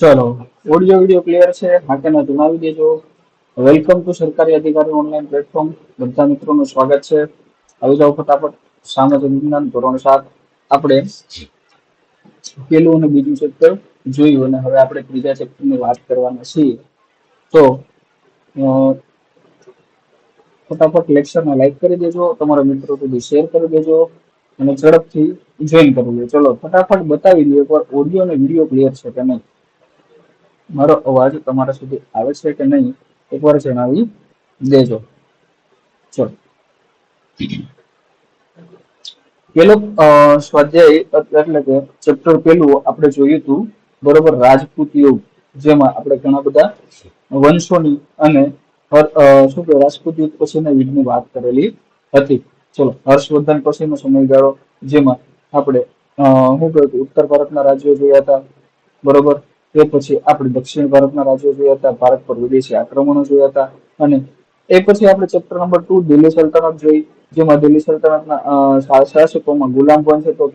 ચલો audio video clear છે. હાકેના જણાવી દેજો. વેલકમ ટુ સરકારી અધિકારી ઓનલાઈન પ્લેટફોર્મ બધા મિત્રોનું સ્વાગત છે. આવી જાઓ ફટાફટ. સામાજિક વિજ્ઞાન ધોરણ સાત. આપણે પેલું અને બીજું ચેપ્ટર જોયું અને હવે આપણે ત્રીજા ચેપ્ટરની વાત કરવાના છીએ. તો ફટાફટ લેક્ચરને લાઈક કરી દેજો. તમારા મિત્રો સુધી શેર કરી દેજો અને ઝડપથી જોઈન કરી દેજો ચલો, ફટાફટ બતાવી દો એકવાર ઓડિયો અને વીડિયો ક્લિયર છે કે નહીં. મારો અવાજ તમારા સુધી આવે છે કે નહીં, એકવાર જણાવી દેજો. ચલો. પેલો સ્વાધ્યાય, એટલે કે ચેપ્ટર પેલું આપણે જોયું હતું, બરોબર રાજપૂત યુગ જેમાં આપણે ઘણા બધા વંશોની અને શું કે રાજપૂત યુગ પછીના યુગની વાત કરેલી હતી. ચલો, હર્ષવર્ધન પછીનો સમયગાળો, જેમાં આપણે શું કહ્યું ઉત્તર ભારતના રાજ્યો જોયા હતા, બરોબર? એ પછી આપણે દક્ષિણ ભારતના રાજ્યો જોયા હતા, ભારત પર વિદેશી આક્રમણો જોયા હતા અને એ પછી આપણે ચેપ્ટર નંબર ટુ દિલ્હી સલ્તનત જોઈ, જેમાં દિલ્હી સલ્તનતના શાસકોમાં ગુલામ વંશ હતો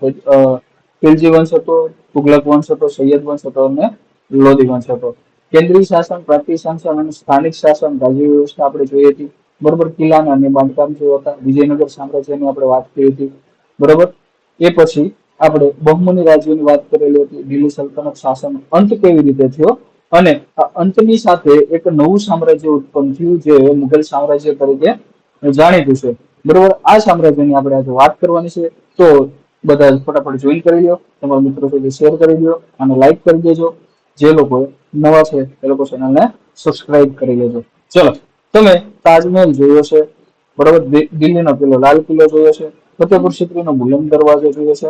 ખિલજી વંશ હતો, તુગલક વંશ હતો, સૈયદ વંશ હતો અને લોધી વંશ હતો. કેન્દ્રીય શાસન, પ્રાંતિય શાસન અને સ્થાનિક શાસન રાજ્ય વ્યવસ્થા આપણે જોઈ હતી. બરોબર, કિલ્લાના અને બાંધકામ જોયા હતા. વિજયનગર સામ્રાજ્યની આપણે વાત કરી હતી. બરોબર? એ પછી આપણે બહુમની રાજ્યોની વાત કરેલી હતી, દિલ્હી સલ્તનત શાસન અંત કેવી રીતે થયો? અને આ અંતની સાથે એક નવું સામ્રાજ્ય ઉત્પન્ન થયું જે મુઘલ સામ્રાજ્ય તરીકે જાણીતું છે. બરોબર, આ સામ્રાજ્યની આપણે આજે વાત કરવાની છે. તો બધા ફટાફટ જોઈન કરી લો તમારા મિત્રો સાથે શેર કરી દો અને લાઈક કરી દેજો. જે લોકો નવા છે, એ લોકો ચેનલને સબસ્ક્રાઇબ કરી લેજો. ચલો, તમે તાજમહેલ જોયો છે. બરોબર દિલ્હીનો પેલો લાલ કિલ્લો જોયો છે. ફતેહપુર સિક્રીનો બુલંદ દરવાજો જોયો છે.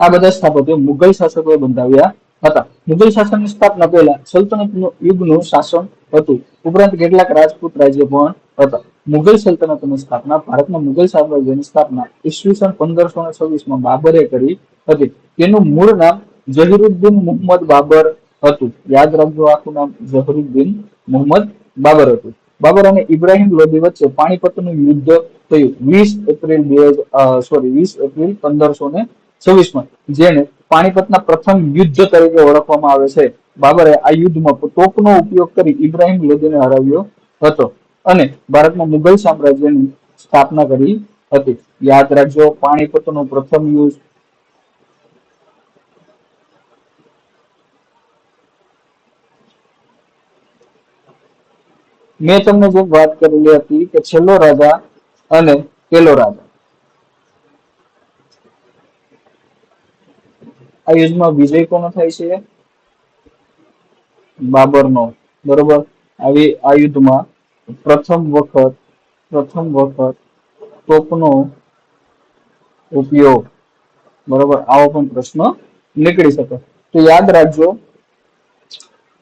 આ બધા સ્થાપત્યો મુઘલ શાસકોએ બંધાવ્યા હતા. મુઘલ શાસનની સ્થાપના પહેલા સલ્તનત યુગનું શાસન હતું. ઉપરાંત કેટલાક રાજપૂત રાજ્ય પણ હતા. મુઘલ સલ્તનતની સ્થાપના ભારતના મુઘલ સામ્રાજ્યની સ્થાપના ઈસવીસન પંદરસો ને છવ્વીસમાં બાબરે કરી હતી. તેનું મૂળ નામ જહીરુદ્દીન મુહમ્મદ બાબર હતું. યાદ રાખજો, આખું નામ જહીરુદ્દીન મુહમ્મદ બાબર હતું. બાબર અને ઇબ્રાહિમ લોદી વચ્ચે પાણીપતનું યુદ્ધ થયું. વીસ એપ્રિલ બે સોરી વીસ એપ્રિલ પંદરસો ને છવ્વીસમાં જેને પાણીપતના પ્રથમ યુદ્ધ તરીકે ઓળખવામાં આવે છે. બાબરે આ યુદ્ધમાં તોપનો ઉપયોગ કરી ઇબ્રાહિમ લોદીને હરાવ્યો હતો અને ભારતમાં મુઘલ સામ્રાજ્યની સ્થાપના કરી હતી. યાદ રાખજો, પાણીપતનો પ્રથમ યુદ્ધ મેં તમને જે વાત કરેલી હતી કે છેલ્લો રાજા અને પેલો રાજા. આ યુદ્ધમાં વિજય કોનો થાય છે? બાબરનો. બરોબર? આવી, આ યુદ્ધમાં પ્રથમ વખત પ્રથમ વખત તોપનો ઉપયોગ. બરોબર? આવો પણ પ્રશ્ન નીકળી શકે. તો યાદ રાખજો,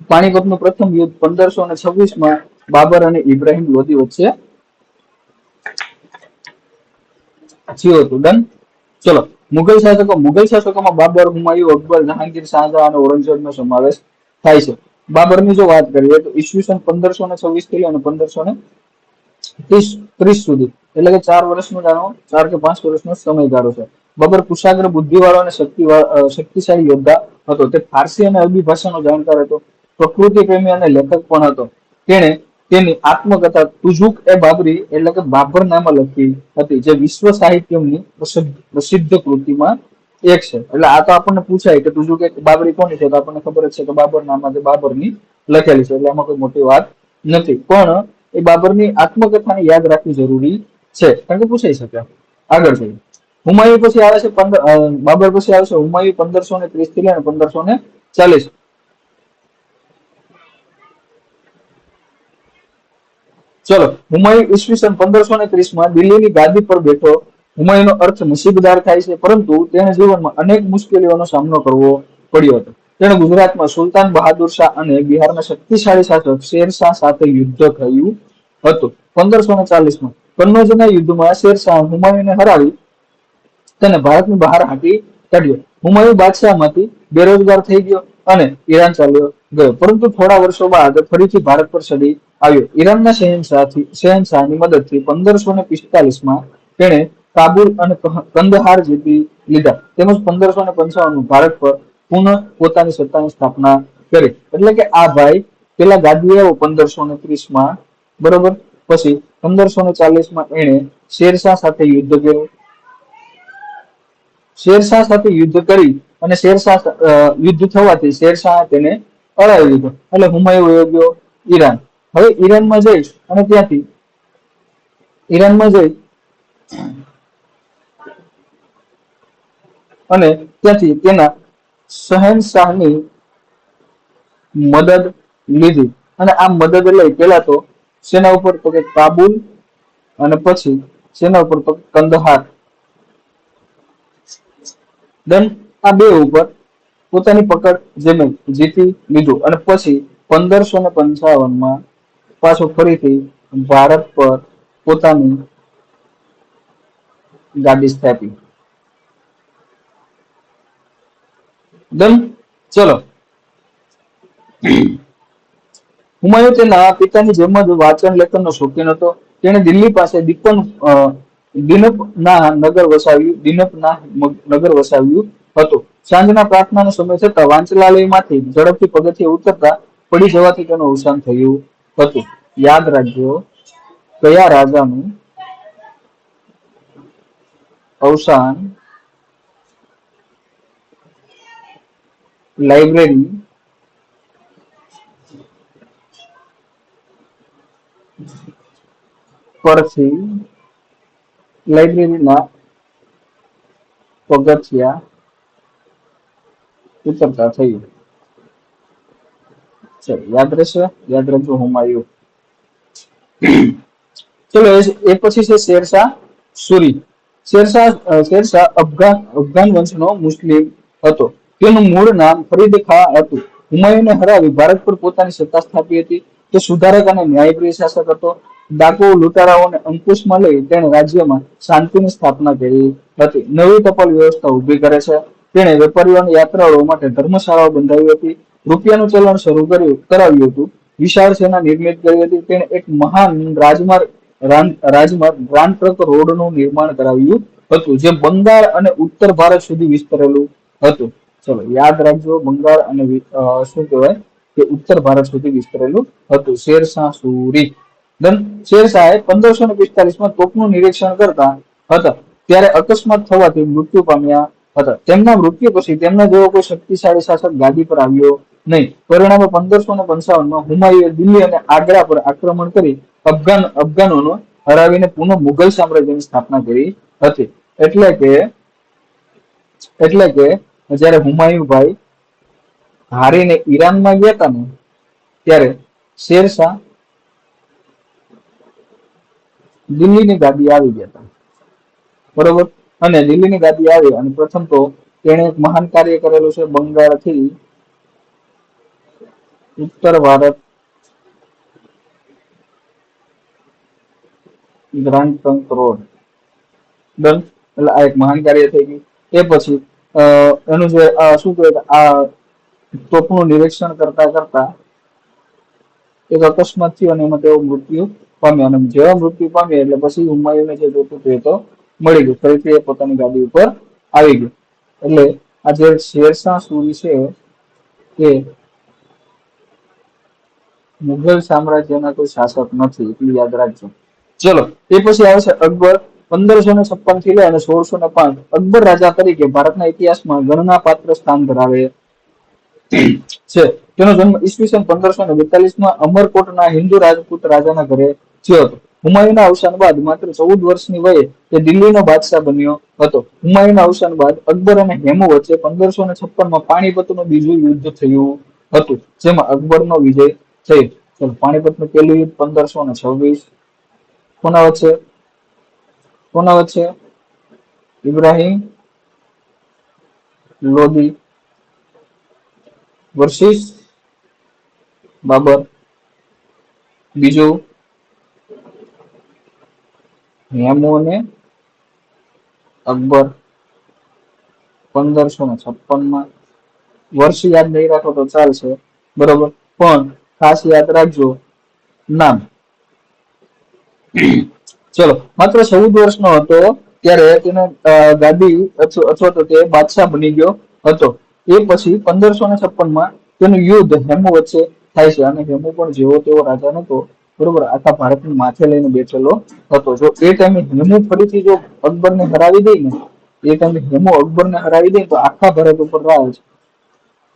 પાણીપતનું પ્રથમ યુદ્ધ પંદરસો ને છવ્વીસમાં બાબર અને ઇબ્રાહિમ લોધી વચ્ચે થયું હતું. ડન? ચલો. મુઘલ શાસકો મુઘલ શાસકોમાં બાબર, હુમાયુ, અકબર, જહાંગીર, શાહજહાં અને ઔરંગઝેબનો સમાવેશ થાય છે. બાબરની જો વાત કરીએ તો ઈસવીસન પંદરસો ને છવ્વીસથી અને પંદરસો ને ત્રીસ ત્રીસ સુધી. એટલે કે ચાર વર્ષનો જાણો ચાર કે પાંચ વર્ષનો સમયગાળો છે. બબર કુશાગ્ર બુદ્ધિવાળો અને શક્તિ શક્તિશાળી યોદ્ધા હતો. તે ફારસી અને અરબી ભાષાનો જાણકાર હતો. પ્રકૃતિ પ્રેમી અને લેખક પણ હતો. તેણે તેની આત્મકથા તુજુક એ બાબરી એટલે કે બાબર નામે લખી હતી, જે વિશ્વ સાહિત્યની પ્રસિદ્ધ કૃતિમાં એક છે. એટલે આ તો આપણને પૂછાય કે તુજુક એ બાબરી કોની છે, તો આપણને ખબર જ છે કે બાબર નામ બાબરની લખેલી છે, એટલે એમાં કોઈ મોટી વાત નથી. પણ એ બાબરની આત્મકથાને યાદ રાખવી જરૂરી છે. કારણ કે પૂછાઈ શકે. આગળ જઈએ. હુમાયુ પછી આવે છે પંદર બાબર પછી આવે છે હુમાયુ પંદરસો ને ત્રીસથી લઈને પંદરસો ને ચાલીસ. ચલો, હુમાયુ ઈસવીસન પંદરસો ને ત્રીસમાં દિલ્હીની ગાદી પર બેઠો. હુમાયુનો અર્થ નસીબદાર થાય છે, પરંતુ તેને જીવનમાં અનેક મુશ્કેલીઓનો સામનો કરવો પડ્યો હતો. તેણે ગુજરાતમાં સુલતાન બહાદુર શાહ અને બિહારના શક્તિશાળી શાસક શેરશાહ સાથે યુદ્ધ થયું હતું. પંદરસો ને ચાલીસમાં કન્નૌજના યુદ્ધમાં શેરશાહ હુમાયુને હરાવી તેને ભારતની બહાર હાંકી કાઢ્યો. હુમાયુ બાદશાહમાંથી બેરોજગાર થઈ ગયો અને ઈરાન ચાલ્યો ગયો. પરંતુ થોડા વર્ષો બાદ ફરીથી ભારત પર ચડી આવ્યો. ઈરાનના શહેનશાહથી, શહેનશાહની મદદથી પંદરસો ને પિસ્તાલીસમાં તેણે કાબુલ અને કંદહાર જીતી લીધા. તેમજ પંદરસો ને પંચાવનમાં ભારત પર પુનઃ પોતાની સત્તાની સ્થાપના કરી. એટલે કે આ ભાઈ પેલા ગાદી આવ્યો પંદરસો ને ત્રીસમાં, બરોબર? પછી પંદરસો ને ચાલીસમાં એણે શેરશાહ સાથે યુદ્ધ કર્યું. શેરશાહ સાથે યુદ્ધ કરી અને શેરશાહ યુદ્ધ થવાથી શેરશાહ તેને હરાવી દીધો. એટલે હુમાયુ વયો ઈરાન. હવે ઈરાનમાં જઈશ અને ત્યાંથી ઈરાનમાં જઈ અને ત્યાંથી તેના શહેનશાહની મદદ લીધી. અને આ મદદ લઈ પેલા તો સેના ઉપર તો કે કાબુલ અને પછી સેના ઉપર તો કંદહાર. દેન આ બે ઉપર પોતાની પકડ જેને જીતી લીધું અને પછી પંદરસો ને પંચાવનમાં પાછો ફરીથી ભારત પર પોતાની ગાદી સ્થાપી. ડન? ચલો. હુમાયુ તેના પિતાની જેમ જ વાંચન લેખનનો શોખીન હતો. તેણે દિલ્હી પાસે દીપન દિનપના નગર વસાવ્યું દિનપ ના નગર વસાવ્યું હતું. સાંજના પ્રાર્થનાનો સમય થતા વાંચલાલયમાંથી ઝડપથી પગથિયે ઉતરતા પડી જવાથી તેનું અવસાન થયું હતું. યાદ રાખજો, કયા રાજાનું અવસાન લાઇબ્રેરી પરથી લાઇબ્રેરીના પગથિયા ઉતરતા થયું ચલો, યાદ રહેશે? યાદ રાખજો હુમાયુ ચલો, એ- પછી છે શેરશાહ સુરી. શેરશાહ શેરશાહ અફઘાન અફઘાન વંશનો મુસ્લિમ હતો. તેનું મૂળ નામ ફરીદ ખા હતું. હુમાયુને હરાવી ભારત પર પોતાની સત્તા સ્થાપી હતી. તે સુધારક અને ન્યાયપ્રિય શાસક હતો. ડાકુ લૂંટારાઓને અંકુશમાં લઈ તેણે રાજ્યમાં શાંતિની સ્થાપના કરી હતી. નવી ટપાલ વ્યવસ્થા ઊભી કરે છે. તેણે વેપારીઓ અને યાત્રાળુઓ માટે ધર્મશાળાઓ બંધાવી હતી, રૂપિયાનું ચલણ શરૂ કર્યું, કરાવ્યું હતું, વિશાળ સેના નિર્મિત કરી હતી, તેણે એક મહાન રાજમાર્ગ રાજમાર્ગ ગ્રાન્ડ ટ્રક રોડનું નિર્માણ કરાવ્યું હતું, જે બંગાળ અને ઉત્તર ભારત સુધી વિસ્તરેલું હતું. ચલો, યાદ રાખજો, બંગાળ અને શું કહેવાય? કે ઉત્તર ભારત સુધી વિસ્તરેલું હતું. શેરશાહ સુરી. ધન શેરશાહે પંદરસો ને પિસ્તાલીસમાં તોપનું નિરીક્ષણ કરતા હતા. ત્યારે અકસ્માત થવાથી મૃત્યુ પામ્યા હતા. તેમના મૃત્યુ પછી તેમના જેવો કોઈ શક્તિશાળી શાસક ગાદી પર આવ્યો નહીં. પરિણામે પંદરસો ને પંચાવનમાં હુમાયુએ દિલ્હી અને આગ્રા પર આક્રમણ કરી અફઘાન, અફઘાનોનો હરાવીને પુનઃ મુઘલ સામ્રાજ્યની સ્થાપના કરી હતી. એટલે કે એટલે કે જ્યારે હુમાયુભાઈ હારીને ઈરાનમાં ગયા હતા ને, ત્યારે શેરશાહ દિલ્હીની ગાદી આવી ગયા હતા બરોબર? અને દિલ્હીની ગાદી આવી અને પ્રથમ તો તેણે એક મહાન કાર્ય કરેલું છે બંગાળથી ઉત્તર Bharat grand trunk road. Done? એટલે આ એક મહાન કાર્ય થઈ ગયું. એ પછી એનું જે શું કહે આ તોપનું નિરીક્ષણ કરતા કરતા એક અકસ્માત થયો અને એમાં તેઓ મૃત્યુ પામ્યા. અને જેવા મૃત્યુ પામ્યા એટલે પછી હુમાયુને જે જોતું હતું એ તો મળી ગયું ફરીથી એ પોતાની ગાડી ઉપર આવી ગયો. એટલે આ જે શેરશાહ સૂરી છે, એ મુઘલ સામ્રાજ્યના કોઈ શાસક નથી એટલું યાદ રાખજો. ચલો, એ પછી આવે છે અકબર. પંદરસો ને છપ્પનથી લઈ અને સોળસો ને પાંચ. અકબર રાજા તરીકે ભારતના ઇતિહાસમાં ગણના પાત્ર સ્થાન ધરાવે છે. તેનો જન્મ ઈસવીસન પંદરસો ને બેતાલીસમાં અમરકોટના હિન્દુ રાજપૂત રાજાના ઘરે થયો હતો. હુમાયુના અવસાન બાદ માત્ર ચૌદ વર્ષની વયે તે દિલ્હીનો બાદશાહ બન્યો હતો. હુમાયુના અવસાન બાદ અકબર અને હેમુ વચ્ચે પંદરસો ને છપ્પનમાં પાણીપતનું બીજું યુદ્ધ થયું હતું, જેમાં અકબરનો વિજય થયો. ચલો, પાણીપતનું પહેલું યુદ્ધ પંદરસો ને છવ્વીસ. કોના વચ્ચે? કોના વચ્ચે? ઇબ્રાહિમ લોદી વર્સિસ બાબર. બીજું? હેમુ ને અકબર પંદરસો ને છપ્પનમાં વર્ષ યાદ નહીં રાખો તો ચાલશે. બરોબર? પણ ખાસ યાદ રાખજો, નામ. ચલો, માત્ર ચૌદ વર્ષનો હતો, ત્યારે તેને ગાદી અથવા તો તે બાદશાહ બની ગયો હતો. એ પછી પંદરસો ને છપ્પનમાં તેનું યુદ્ધ હેમુ વચ્ચે થાય છે. અને હેમુ પણ જેવો તેવો રાજા નતો. બરોબર? આખા ભારતને માથે લઈને બેઠેલો હતો. જો એ ટાઈમે હેમુ ફરીથી જો અકબરને હરાવી દે ને, એ ટાઈમે હેમુ અકબરને હરાવી દે તો આખા ભારત ઉપર રાજ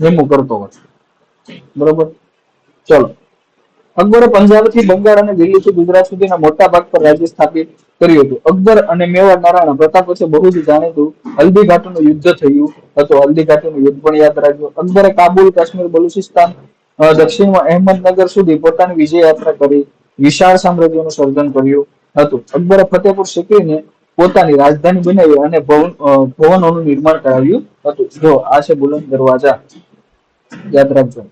હેમુ કરતો હોય બરોબર? ચલો. અકબરે પંજાબથી બંગાળ અને દિલ્હીથી ગુજરાત સુધીના મોટા ભાગ પર રાજ્ય સ્થાપિત કર્યું હતું. અકબર અને મેવાડ નારાયણ પ્રતાપ વચ્ચે બહુ જ જાણીતું હલ્દી ઘાટીનું યુદ્ધ થયું હતું. હલ્દી ઘાટીનું યુદ્ધ પણ યાદ રાખજો. અકબરે કાબુલ કાશ્મીર બલુચિસ્તાન દક્ષિણમાં અહેમદનગર સુધી પોતાની વિજય યાત્રા કરી વિશાળ સામ્રાજ્યનું સર્જન કર્યું હતું. અકબરે ફતેપુર સિક્રીને પોતાની રાજધાની બનાવી અને ભવન ભવનોનું નિર્માણ કરાવ્યું હતું. જો, આ છે બુલંદ દરવાજા. યાદ રાખજો.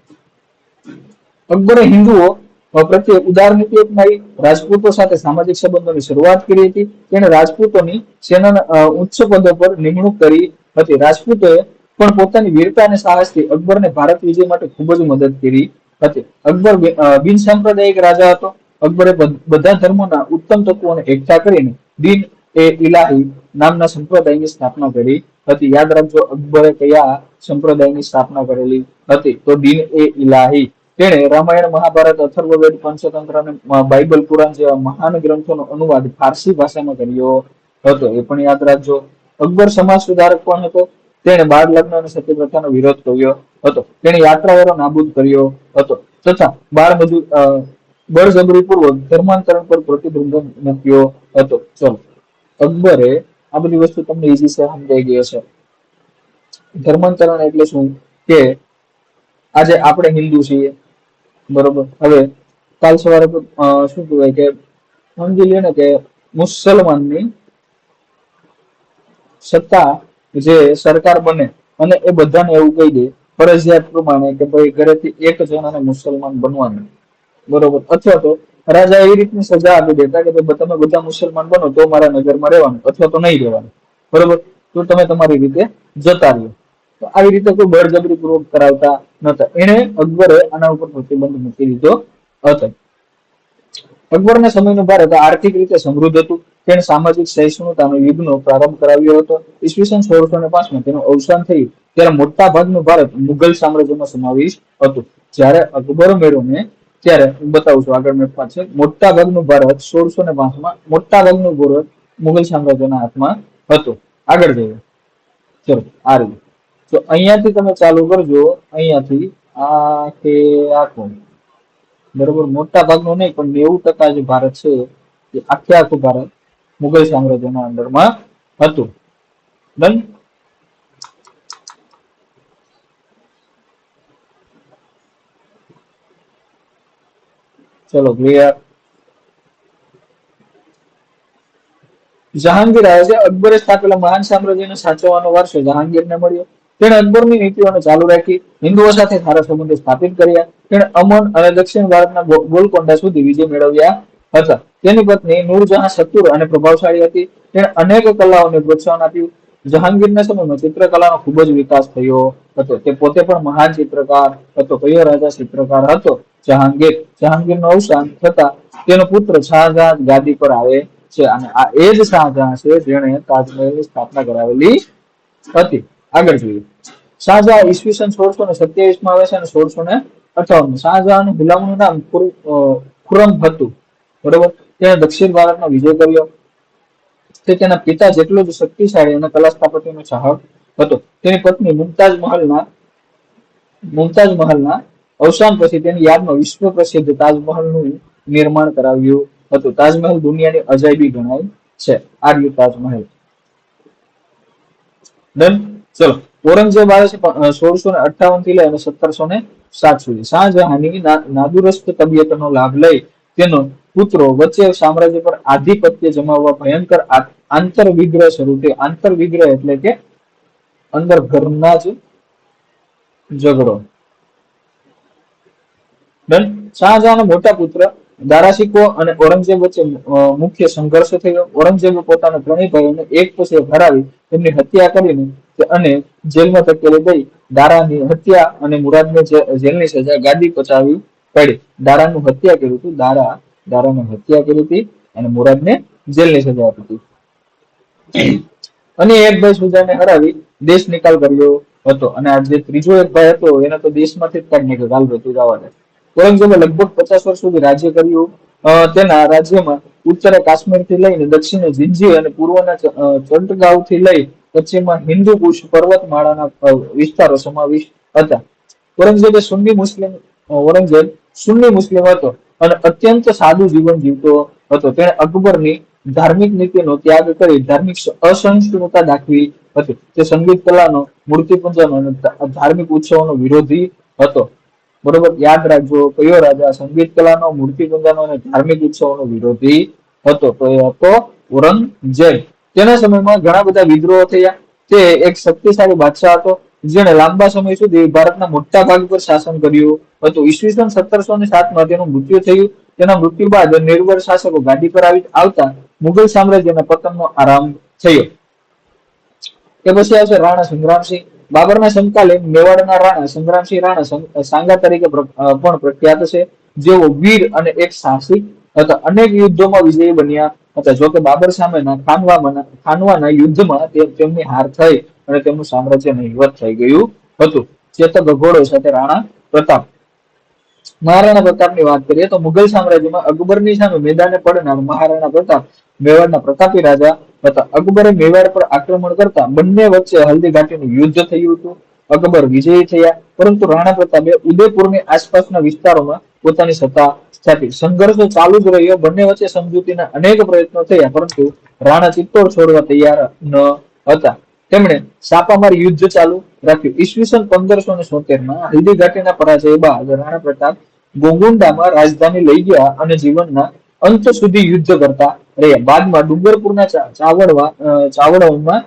અકબરે હિન્દુઓ પ્રત્યે ઉદાર નીતિ અપનાવી, રાજપૂતો સાથે સામાજિક સંબંધોની શરૂઆત કરી હતી. તેણે રાજપૂતોની સેનાના ઉચ્ચ પદો પર નિમણૂક કરી હતી. રાજપૂતોએ પણ પોતાની વીરતા અને સાહસથી અકબરને ભારત વિજય માટે ખૂબ જ મદદ કરી હતી. અકબર બિન સાંપ્રદાયિક રાજા હતો. અકબરે બધા ધર્મોના ઉત્તમ તત્વોને એકઠા કરીને દિન એ ઇલાહી નામના સંપ્રદાયની સ્થાપના કરી હતી. યાદ રાખજો, અકબરે કયા સંપ્રદાયની સ્થાપના કરેલી હતી? તો દિન એ ઇલાહી તેણે રામાયણ, મહાભારત, અથર્વવેદ, પંચતંત્ર અને બાઇબલ પુરાણ જેવા મહાન ગ્રંથોનો અનુવાદ ફારસી ભાષામાં કર્યો હતો. એ પણ યાદ રાખજો. અકબર સમાજ સુધારક પણ હતો? તેણે બાળ લગ્ન અને સત્યપ્રથાનો વિરોધ કર્યો હતો. તેણે યાત્રાઓનો નાબૂદ કર્યો હતો. તથા બાળ મજૂર બળજબરીપૂર્વક ધર્માંતરણ પર પ્રતિબંધ મૂક્યો હતો. ચલો, અકબરે આ બધી વસ્તુ તમને ઈઝી છે, સમજાઈ ગઈ છે ધર્માંતરણ એટલે શું? કે આજે આપણે હિન્દુ છીએ. બરોબર? હવે કાલ સવારે શું કહેવાય કે, સમજી લે ને કે મુસલમાનની સત્તા જે સરકાર બને અને એ બધાને એવું કહી દે ફરજિયાત પ્રમાણે કે ભાઈ ઘરેથી એક જણાને મુસલમાન બનવાનું. બરોબર? અથવા તો રાજા એવી રીતની સજા આપી દેતા કે તમે બધા મુસલમાન બનો તો મારા નગરમાં રહેવાનું, અથવા તો નહીં રહેવાનું. બરોબર? તો તમે તમારી રીતે જતા રહ્યો. તો આવી રીતે કોઈ બળજબરી પૂર્વક કરાવતા નતા એને અકબરે આના ઉપર પ્રતિબંધ મૂકી દીધો હતો. અકબરના સમયનું ભારત આર્થિક રીતે સમૃદ્ધ હતું. તેણે સામાજિક સહિષ્ણુતાનો યુગનો પ્રારંભ કરાવ્યો હતો. ઈસવીસન સોળસો ને પાંચમાં તેનું અવસાન થયું. ત્યારે મોટા ભાગનું ભારત મુઘલ સામ્રાજ્યમાં સમાવેશ હતો. જ્યારે અકબર મેળવને ત્યારે હું બતાવું છું આગળ મેપમાં છે મોટા ભાગનું ભારત સોળસો ને પાંચમાં મોટા ભાગનું ભારત મુઘલ સામ્રાજ્યના હાથમાં હતું. આગળ જઈએ. ચલો, આ રીતે. તો અહીંયાથી તમે ચાલુ કરજો. અહીંયાથી આ કે આખું. બરોબર, મોટા ભાગનું નહીં, પણ નેવું ટકા જે ભારત છે, એ આખે આખું ભારત મુઘલ સામ્રાજ્યના અંડરમાં હતું. ડન ચલો, ક્લિયર. જહાંગીર આજે અકબરે સ્થાપેલા મહાન સામ્રાજ્યને સાચવવાનો વારસો જહાંગીરને મળ્યો. તેણે અકબરની નીતિઓને ચાલુ રાખી, હિન્દુઓ સાથે સારા સંબંધો સ્થાપિત કર્યા. તેણે અમન અને દક્ષિણ ભારતના ગોલકોંડા સુધી વિજય મેળવ્યા. હતા તેની પત્ની નૂરજહાં સતુર અને પ્રભાવશાળી હતી. તેણે અનેક કલાઓને પ્રોત્સાહન આપ્યું. જહાંગીરના સમયમાં ચિત્રકલાનો ખૂબ જ વિકાસ થયો હતો. તે પોતે પણ મહાન ચિત્રકાર હતો. કયો રાજા ચિત્રકાર હતો? જહાંગીર. જહાંગીરનો અવસાન થતા તેનો પુત્ર શાહજહાં ગાદી પર આવે છે અને આ એ જ શાહજહાં છે જેણે તાજમહેલની સ્થાપના કરાવેલી હતી. આગળ જોઈએ. શાહજહાં ઈસવીસન સોળસો ને સત્યાવીસમાં આવે છે અને સોળસો ને અઠાવન શાહજહાં ગુલામનું નામ ખુરમ હતું. બરોબર? તેણે દક્ષિણ ભારતનો વિજય કર્યો. તે તેના પિતા જેટલો જ શક્તિશાળી અને કલા સ્થાપત્યનો ચાહક હતો. તેની પત્ની મુમતાજ મહલના મુમતાજ મહલના અવસાન પછી તેની યાદમાં વિશ્વ પ્રસિદ્ધ તાજમહલનું નિર્માણ કરાવ્યું હતું. તાજમહેલ દુનિયાની અજાયબી ગણાય છે. આ તાજમહેલ. ડન ચલો. ઔરંગઝેબ આવે છે સોળસો ને અઠ્ઠાવનથી લઈ અને સત્તરસો ને સાત સુધી. શાહજહાની નાદુરસ્ત તબિયતનો લાભ લઈ તેનો પુત્રો વચ્ચે સામ્રાજ્ય પર આધિપત્ય જમાવવા ભયંકર આંતર વિગ્રહ શરૂ થયો આંતર વિગ્રહ એટલે કે અંદર ઘરના જ ઝઘડો. ડન મોટા પુત્ર દારાશિકો અને ઔરંગઝેબ વચ્ચે મુખ્ય સંઘર્ષ થયો. ઔરંગઝેબે પોતાના ત્રણેય ભાઈઓને એક પછી એક હરાવી, તેમની હત્યા કરીને અને જેલમાં ધકેલી દઈ દારાની હત્યા અને મુરાદને જેલની સજા ગાદી પચાવી પડી. દારાનું હત્યા કર્યું હતું. દારા દારાને હત્યા કરી હતી અને મુરાદને જેલની સજા આપી હતી. અને એક ભાઈ સુજાને હરાવી દેશ નિકાલ કર્યો હતો. અને આ જે ત્રીજો એક ભાઈ હતો, એને તો દેશમાંથી જ કાઢી નાખ્યો ગાલ તું જવા દે ઔરંગઝેબે લગભગ પચાસ વર્ષ સુધી રાજ્ય કર્યું. તેના રાજ્યમાં ઉત્તરે કાશ્મીરથી લઈને દક્ષિણે જિંજી અને પૂર્વના ચંટગાંવથી લઈ પશ્ચિમમાં હિન્દુ કુશ પર્વતમાળાના વિસ્તારો સમાવિષ્ટ હતા. ઔરંગઝેબે સુન્ની મુસ્લિમ ઔરંગઝેબ સુન્ની મુસ્લિમ હતો અને અત્યંત સાદું જીવન જીવતો હતો. તેણે અકબરની ધાર્મિક નીતિનો ત્યાગ કરી ધાર્મિક અસહિષ્ણુતા દાખવી હતી. તે સંગીત કલાનો મૂર્તિ પૂજન અને ધાર્મિક ઉત્સવનો વિરોધી હતો. બરોબર? યાદ રાખજો, કયો રાજા સંગીત કલાનો મૂર્તિ પૂજનનો અને ધાર્મિક ઉત્સવનો વિરોધી હતો? તો એ હતો ઔરંગઝેબ. તેના સમયમાં ઘણા બધા વિદ્રોહો થયા. તે એક શક્તિશાળી બાદશાહ હતો. જેણે લાંબા સમય સુધી ભારતના મોટા ભાગ પર શાસન કર્યું હતું. ઈસવીસન સત્તરસો ને સાતમાં તેનું મૃત્યુ થયું. તેના મૃત્યુ બાદ નિર્ભર શાસકો ગાદી પર આવી આવતા મુઘલ સામ્રાજ્યના પતનનો આરંભ થયો. તે પછી આવશે રાણા સંગ્રામસિંહ. બાબરના સમકાલીન મેવાડના રાણા સંગ્રામસિંહ રાણા સાંગા તરીકે પણ પ્રખ્યાત છે. જેઓ વીર અને એક સાહસિક હતા અનેક યુદ્ધોમાં વિજયી બન્યા હતા. જોકે બાબર સામેના ખાનવાના ખાનવાના યુદ્ધમાં તેમની હાર થઈ અને તેમનું સામ્રાજ્ય નહીવત થઈ ગયું હતું. ચેતક ઘોડો સાથે રાણા પ્રતાપ. મહારાણા પ્રતાપની વાત કરીએ તો મુઘલ સામ્રાજ્યમાં અકબરની સામે મેદાને પડનાર મહારાણા પ્રતાપ, મેવાડના પ્રતાપી રાજા હતા. અકબરે મેવાડ પર આક્રમણ કરતા બંને વચ્ચે હલ્દી ઘાટીનું યુદ્ધ થયું હતું. અકબર વિજયી થયા, પરંતુ રાણા પ્રતાપે ઉદયપુરની આસપાસના વિસ્તારોમાં પોતાની સત્તા સ્થાપી સંઘર્ષ ચાલુ જ રહ્યો. બંને વચ્ચે સમજૂતીના અનેક પ્રયત્નો થયા, પરંતુ રાણા ચિત્તોડ છોડવા તૈયાર ન હતા. તેમણે સાપામાર યુદ્ધ ચાલુ રાખ્યું. ઈસવીસન પંદરસો ને સોતેરમાં હલ્દી ઘાટીના પરાજય બાદ રાણા પ્રતાપ ગોગુંડામાં રાજધાની લઈ ગયા અને જીવનના અંત સુધી યુદ્ધ કરતા રહ્યા. બાદમાં ડુંગરપુરના ચાવડવા ચાવડાઓમાં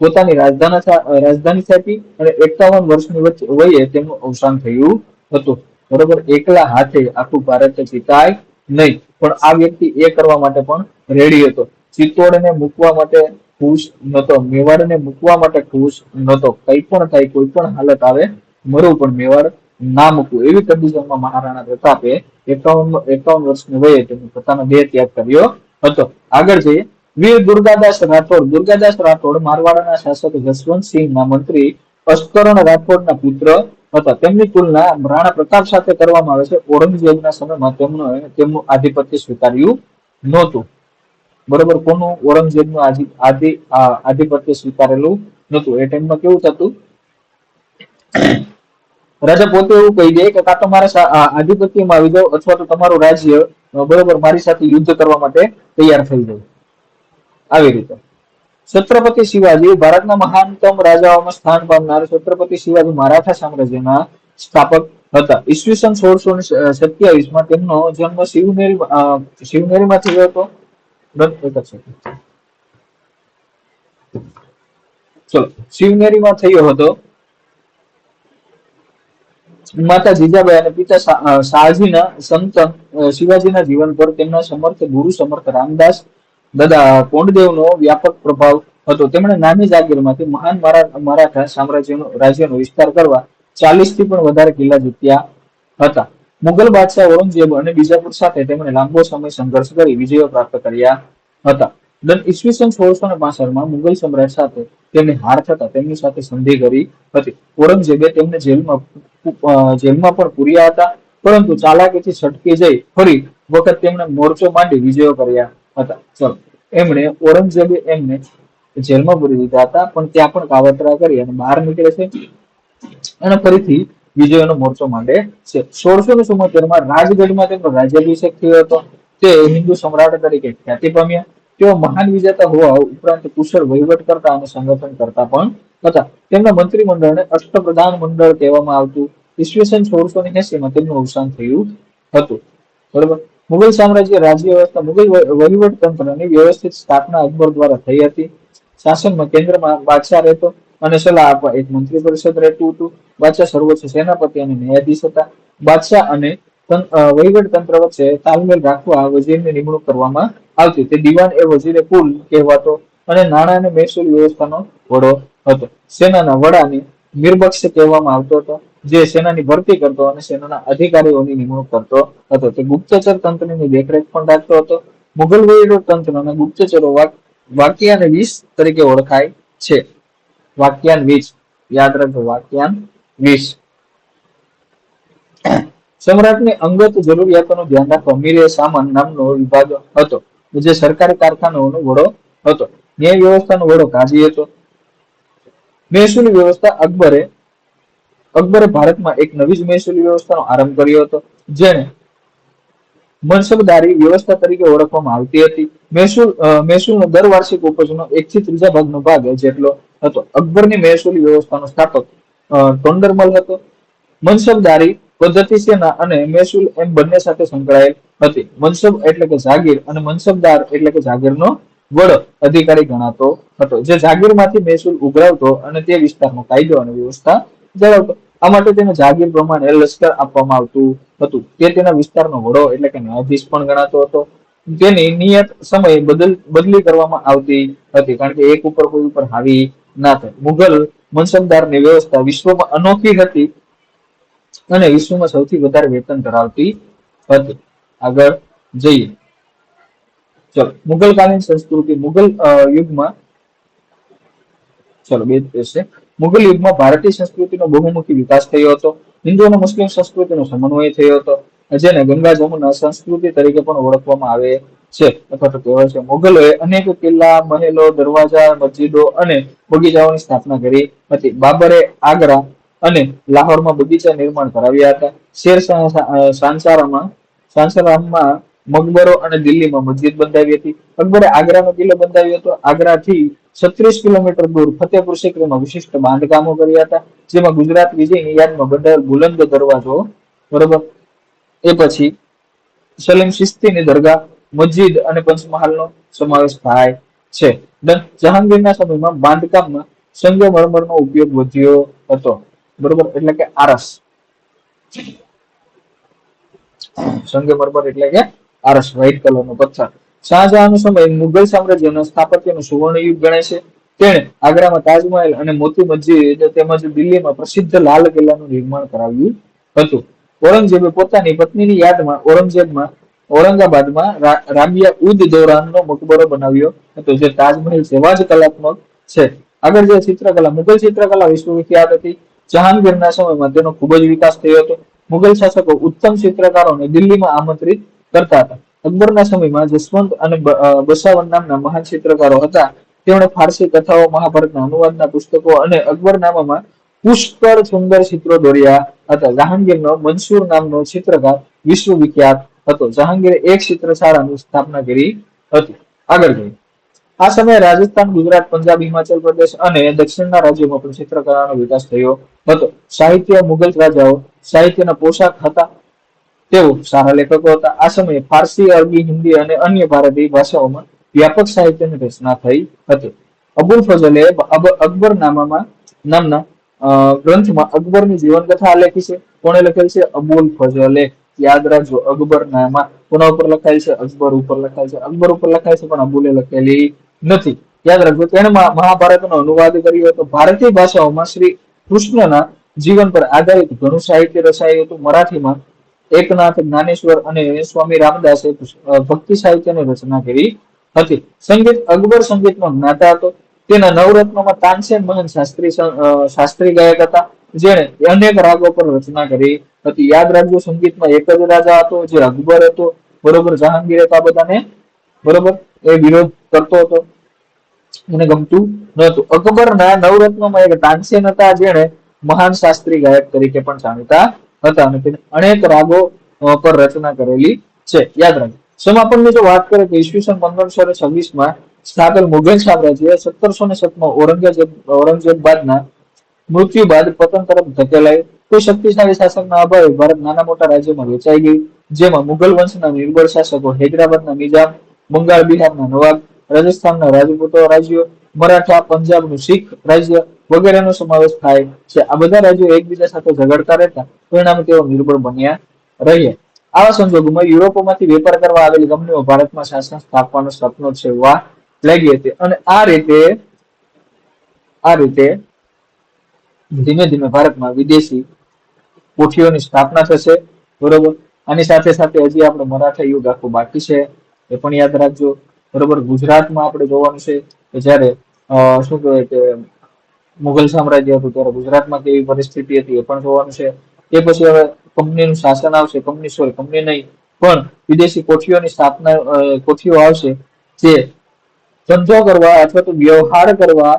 પોતાની રાજધાની રાજધાની સ્થાપી અને એકાવન વર્ષની વચ્ચે વયે તેમનું અવસાન થયું હતું. બરોબર? એકલા હાથે આખું ભારત જીતાય નહીં. પણ આ વ્યક્તિ એ કરવા માટે પણ રેડી હતો. ચિત્તોડને મૂકવા માટે ખુશ નતો મેવાડને મૂકવા માટે ખુશ નતો કઈ પણ થાય, કોઈ પણ હાલત આવે મરવું પણ મેવાડ ના મૂકવું. એવી કન્ડિશનમાં મહારાણા પ્રતાપે એકાવન એકાવન વર્ષની વયે તેમનો પોતાનો દેહ ત્યાગ કર્યો હતો. આગળ જઈએ. વીર દુર્ગાદાસ રાઠોડ. દુર્ગાદાસ રાઠોડ મારવાડના શાસક જસવંતસિંહના મંત્રી અસ્કરણ રાઠોડના પુત્ર હતા. તેમની તુલના રાણા પ્રતાપ સાથે કરવામાં આવે છે. ઔરંગઝેબના સમયમાં તેમનો તેમનું આધિપત્ય સ્વીકાર્યું નહોતું. બરોબર? કોનું? ઔરંગઝેબનું આધિ આધિ આધિપત્ય સ્વીકારેલું નહોતું. એ ટાઈમમાં કેવું થતું? રાજા પોતે એવું કહી દે કે કાં તો મારા આધિપત્યમાં આવી જાઓ અથવા તો તમારું રાજ્ય, બરોબર, મારી સાથે યુદ્ધ કરવા માટે તૈયાર થઈ જાય આવી રીતે. છત્રપતિ શિવાજી ભારતના મહાનતમ રાજાઓમાં સ્થાન પામનાર છત્રપતિ શિવાજી મરાઠા સામ્રાજ્યના સ્થાપક હતા. ઈસવીસન સોળસો સત્યાવીસમાં તેમનો જન્મ શિવનેરી શિવનેરીમાં થયો હતો. ચલો, શિવનેરીમાં થયો હતો. માતા જીજાબાઈ અને પિતા શાહજીના સંતન શિવાજીના જીવન પર તેમના સમર્થ ગુરુ સમર્થ રામદાસ દાદા કોંડદેવનો વ્યાપક પ્રભાવ હતો. તેમણે નાની જાગીરમાંથી મહાન મરાઠા સામ્રાજ્યનો, રાજ્યનો વિસ્તાર કરવા ચાલીસથી પણ વધારે કિલ્લા જીત્યા હતા. મુગલ બાદશાહ ઔરંગઝેબ અને બીજાપુર સાથે તેમણે લાંબો સમય સંઘર્ષ કરી વિજયો પ્રાપ્ત કર્યા હતા. દન ઈસવીસન સોળસો ને માં મુગલ સમ્રાટ સાથે તેમની હાર થતા તેમની સાથે સંધિ કરી હતી. ઔરંગઝેબે તેમને જેલમાં જેલમાં પણ પૂર્યા હતા, પરંતુ ચાલાકીથી છટકી જઈ ફરી વખત તેમણે મોરચો માંડી વિજયો કર્યા. હતા. ચલો એમણે ઔરંગઝેબે એમને જેલમાં પૂરી દીધા હતા, પણ ત્યાં પણ કાવતરા કરી અને બહાર નીકળે છે. અને ફરીથી વિજયનો મોરચો માંડે છે. સોળસો ને ચુમ્મોતેરમાં રાજગઢમાં તેમનો રાજ્યાભિષેક થયો હતો. તે હિન્દુ સમ્રાટ તરીકે ખ્યાતિ પામ્યા. તેઓ મહાન વિજેતા હોવા ઉપરાંત કુશળ વહીવટ કરતા અને સંગઠન કરતા પણ હતા. તેમના મંત્રીમંડળને અષ્ટપ્રધાન મંડળ કહેવામાં આવતું. ઈસવીસન સોળસો ને એસી માં તેમનું અવસાન થયું હતું. બરોબર? મુઘલ સામ્રાજ્ય રાજ્ય વ્યવસ્થા મુઘલ વહીવટ તંત્રની વ્યવસ્થિત સ્થાપના અકબર દ્વારા થઈ હતી. શાસનમાં કેન્દ્રમાં બાદશાહ રહેતો અને સલાહ આપવા એક મંત્રી પરિષદ રહેતું હતું. બાદશાહ સર્વોચ્ચ સેનાપતિ અને ન્યાયાધીશ હતા. બાદશાહ અને વહીવટ તંત્ર વચ્ચે તાલમેલ રાખવા વજીરની નિમણૂક કરવામાં આવતી. તે દિવાન એ વજીરે કુલ કહેવાતો અને નાણાં અને મહેસૂલ વ્યવસ્થાનો વડો હતો. સેનાના વડાને નિર્બક્ષ કહેવામાં આવતો હતો. જે સેનાની ભરતી કરતો અને સેનાના અધિકારીઓની નિમણૂક કરતો હતો. તે ગુપ્તચર તંત્રની દેખરેખ પણ રાખતો હતો. મુઘલ વહીવટ અને ગુપ્તચરો વાક્યાન વીસ તરીકે ઓળખાય છે. વાક્યાન વીસ. યાદ રાખજો, વાક્યાન વીસ. સમ્રાટની અંગત જરૂરિયાતોનું ધ્યાન રાખવા મીરે સામાન નામનો વિભાગ હતો, જે સરકારી કારખાનાઓનો વડો હતો. ન્યાય વ્યવસ્થાનો વડો કાઝી હતો. મહેસૂલી વ્યવસ્થા અકબરે અકબરે ભારતમાં એક નવી જ મહેસૂલી વ્યવસ્થાનો આરંભ કર્યો હતો જેને મનસબદારી વ્યવસ્થા તરીકે ઓળખવામાં આવતી હતી. મહેસૂલ મહેસૂલનો દર વાર્ષિક ઉપજનો એકથી ત્રીજા ભાગનો ભાગ જેટલો હતો. અકબરની મહેસૂલી વ્યવસ્થાનો સ્થાપક અ, ટોંડરમલ હતો. મનસબદારી પદ્ધતિ સેના અને મહેસૂલ એમ બંને સાથે સંકળાયેલ હતી. મનસબ એટલે કે જાગીર અને મનસબદાર એટલે કે જાગીરનો વડો અધિકારી ગણાતો હતો. જે જાગીરમાંથી મહેસૂલ ઉઘરાવતો અને તે વિસ્તારનો કાયદો અને વ્યવસ્થા આ માટે તેને જાગીર પ્રમાણે લશ્કર આપવામાં આવતું હતું. તે તેના વિસ્તારનો વડો એટલે કે ન્યાયાધીશ પણ ગણાતો હતો. તેની નિયત સમયે બદલ, બદલી કરવામાં આવતી હતી. કારણ કે એક ઉપર કોઈ ઉપર હાવી ના થાય. મુઘલ મનસબદારની વ્યવસ્થા વિશ્વમાં અનોખી હતી અને વિશ્વમાં સૌથી વધારે વેતન ધરાવતી હતી. આગળ જઈએ. ચલો, મુઘલકાલીન સંસ્કૃતિ, મુઘલ યુગમાં, ચલો, બે છે મુઘલ યુગમાં ભારતીય સંસ્કૃતિનો બહુમુખી વિકાસ થયો હતો. હિન્દુ અને મુસ્લિમ સંસ્કૃતિનો સમન્વય થયો હતો. જેને ગંગા જમુના સંસ્કૃતિ તરીકે પણ ઓળખવામાં આવે છે. અથવા તો કહેવાય છે, મુઘલોએ અનેક કિલ્લા, મહેલો, દરવાજા, મસ્જિદો અને બગીચાઓની સ્થાપના કરી હતી. બાબરે આગ્રા અને લાહોરમાં બગીચા નિર્માણ કરાવ્યા હતા. શેર સાંસારામાં સાંસારામમાં મકબરો અને દિલ્હીમાં મસ્જિદ બંધાવી હતી. અકબરે આગ્રાનો કિલ્લો બંધાવ્યો હતો. આગ્રાથી છત્રીસ કિલોમીટર દૂર ફતેપુર સિક્રીમાં વિશિષ્ટ બાંધકામો કર્યા હતા, જેમાં ગુજરાત વિજયની યાદમાં બંધાયેલ બુલંદ દરવાજો, બરોબર? એ પછી સલીમ શિસ્તીની દરગાહ, મસ્જિદ અને પંચમહાલનો સમાવેશ થાય છે. ડન. જહાંગીરના સમયમાં બાંધકામમાં સંગમરમરનો ઉપયોગ વધ્યો હતો, બરોબર? એટલે કે આરસ. સંગમરમર એટલે કે આરસ વ્હાઇટ કલરનો પથ્થર. શાહજહાંનો સમય મુઘલ સામ્રાજ્યના સ્થાપત્યનો સુવર્ણ યુગ ગણાય છે. તેણે આગ્રામાં તાજમહેલ અને મોતી મસ્જિદ તેમજ દિલ્હીમાં પ્રસિદ્ધ લાલ કિલ્લાનું નિર્માણ કરાવ્યું હતું. ઔરંગઝેબે પોતાની પત્નીની યાદમાં ઔરંગઝેબમાં, ઔરંગાબાદમાં રાબિયા ઉદ દૌરાનનો મકબરો બનાવ્યો હતો, જે તાજમહેલ જેવા જ કલાત્મક છે. આગળ જે ચિત્રકલા, મુઘલ ચિત્રકલા વિશ્વવિખ્યાત હતી. જહાંગીરના સમયમાં તેનો ખૂબ જ વિકાસ થયો હતો. મુઘલ શાસકો ઉત્તમ ચિત્રકારોને દિલ્હીમાં આમંત્રિત કરતા હતા. અકબરના સમયમાં જસવંત અને બસાવન નામના મહાન ચિત્રકારો હતા. તેમણે ફારસી કથાઓ, મહાભારતના અનુવાદના પુસ્તકો અને અકબરનામામાં પુષ્કળ સુંદર ચિત્રો દોર્યા હતા. જહાંગીરનો મનસુર નામનો ચિત્રકાર વિશ્વવિખ્યાત હતો. જહાંગીરે એક ચિત્રશાળાની સ્થાપના કરી હતી. આગળ જઈએ. આ સમયે રાજસ્થાન, ગુજરાત, પંજાબ, હિમાચલ પ્રદેશ અને દક્ષિણના રાજ્યોમાં પણ ચિત્રકલાનો વિકાસ થયો હતો. સાહિત્ય મુઘલ રાજાઓ સાહિત્યના પોશાક હતા. તેઓ સારા લેખકો હતા. આ સમયે ફારસી, અરબી, હિન્દી અને અન્ય ભારતીય ભાષાઓમાં વ્યાપક સાહિત્યની રચના થઈ હતી. અબુલ ફઝલે અકબર નામામાં, નામના ગ્રંથમાં અકબરની જીવનકથા લેખી છે. કોણે લખેલ છે? અબુલ ફઝલે. યાદ રાખજો, અકબર નામા કોના ઉપર લખાય છે? અકબર ઉપર લખાય છે. અકબર ઉપર લખાય છે, પણ અબુલે લખેલી નથી. યાદ રાખજો, તેણે મહાભારતનો અનુવાદ કર્યો હતો. ભારતીય ભાષાઓમાં શ્રી કૃષ્ણના જીવન પર આધારિત ઘણું સાહિત્ય રચાયું હતું. મરાઠીમાં એકનાથ, જ્ઞાનેશ્વર અને સ્વામી રામદાસે ભક્તિ સાહિત્યની રચના કરી હતી. સંગીત, અકબર સંગીતનો જ્ઞાતા હતો. તેના નવરત્નોમાં તાનસેન મહન શાસ્ત્રી શાસ્ત્રી ગાયક હતા. જેણે અનેક રાગો પર રચના કરી હતી. યાદ રાખજો, સંગીતમાં એક જ રાજા હતો, જે અકબર હતો. બરોબર, જહાંગીર હતા બધાને? બરોબર? એ વિરોધ કરતો હતો. એને ગમતું નહોતું. અકબરના નવરત્નોમાં એક તાનસેન હતા, જેણે મહાન શાસ્ત્રી ગાયક તરીકે પણ જાણીતા હતા અને તેને અનેક રાગો પર રચના કરેલી છે. યાદ રાખજો. સમાપનની જો વાત કરીએ તો ઈસવીસન પંદરસો ને છવ્વીસમાં સ્થાપેલ મુઘલ સામ્રાજ્ય સત્તરસો ને સતમાં ઔરંગઝેબ ઔરંગઝેબ બાદના મૃત્યુ બાદ પતન તરફ ધકેલાયું. કોઈ શક્તિશાળી શાસકના અભાવે ભારત નાના મોટા રાજ્યોમાં વેચાઈ ગયું. જેમાં મુઘલ વંશના નિર્બળ શાસકો હૈદરાબાદના નિઝામ, બંગાળ બિહારના નવાબ, રાજસ્થાનના રાજપૂતો રાજ્યો મરાઠા પંજાબનું શીખ રાજ્ય વગેરેનો સમાવેશ થાય છે. આ બધા રાજ્યો એકબીજા સાથે ઝઘડતા રહેતા પરિણામે તેઓ નિર્બળ બન્યા રહ્યા. આવા સંજોગોમાં યુરોપમાંથી વેપાર કરવા આવેલી કંપનીઓ ભારતમાં શાસન સ્થાપવાનો સપનો છે લાગી હતી. અને આ રીતે આ રીતે ધીમે ધીમે ભારતમાં વિદેશી કોઠીઓની સ્થાપના થશે. બરોબર? આની સાથે સાથે હજી આપણે મરાઠા યુગ આખું બાકી છે. એ પણ યાદ રાખજો. બરોબર? ગુજરાતમાં આપણે જોવાનું છે કે જ્યારે શું કહેવાય કે, મુઘલ સામ્રાજ્ય હતું ત્યારે ગુજરાતમાં કેવી પરિસ્થિતિ હતી એ પણ જોવાનું છે. તે પછી હવે કંપનીનું શાસન આવશે, કંપની સોરી કંપની નહીં, પણ વિદેશી કોઠીઓની સ્થાપના કોઠીઓ આવશે જે ધંધો કરવા અથવા તો વ્યવહાર કરવા,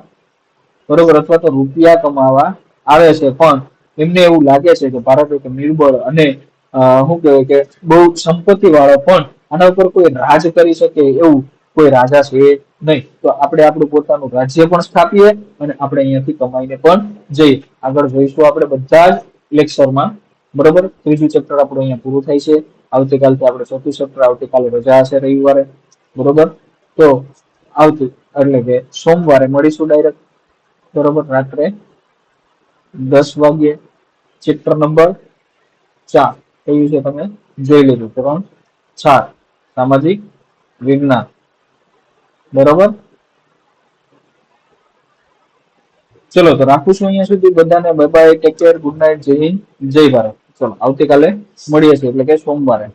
બરોબર, અથવા તો રૂપિયા કમાવા આવે છે. પણ એમને એવું લાગે છે કે ભારત એક નિર્બળ અને શું કહેવાય કે બહુ સંપત્તિ વાળો પણ આના ઉપર કોઈ રાજ કરી શકે એવું કોઈ રાજા છે નહીં. તો આપણે આપણું પોતાનું રાજ્ય પણ સ્થાપીએ અને આપણે અહીંયાથી કમાઈને પણ જઈએ. આગળ જોઈશું આપણે બધા જ લેક્ચરમાં બરોબર? ત્રીજું ચેપ્ટર આપણું અહીંયા પૂરું થાય છે. આવતીકાલથી આપણે ચોથું ચેપ્ટર આવતીકાલે રજા હશે રવિવારે. બરોબર? તો આવતી, એટલે કે સોમવારે મળીશું ડાયરેક્ટ બરોબર? રાત્રે દસ વાગ્યે ચેપ્ટર નંબર ચાર. કયું છે તમે? જોઈ લેજો ધોરણ ચાર. સામાજિક વિજ્ઞાન. બરોબર? ચલો, તો રાખું છું અહીંયા સુધી. બધાને bye bye take care good night Jai Hind. Jai Bharat. ચલો, આવતીકાલે મળીએ છીએ. એટલે કે સોમવારે.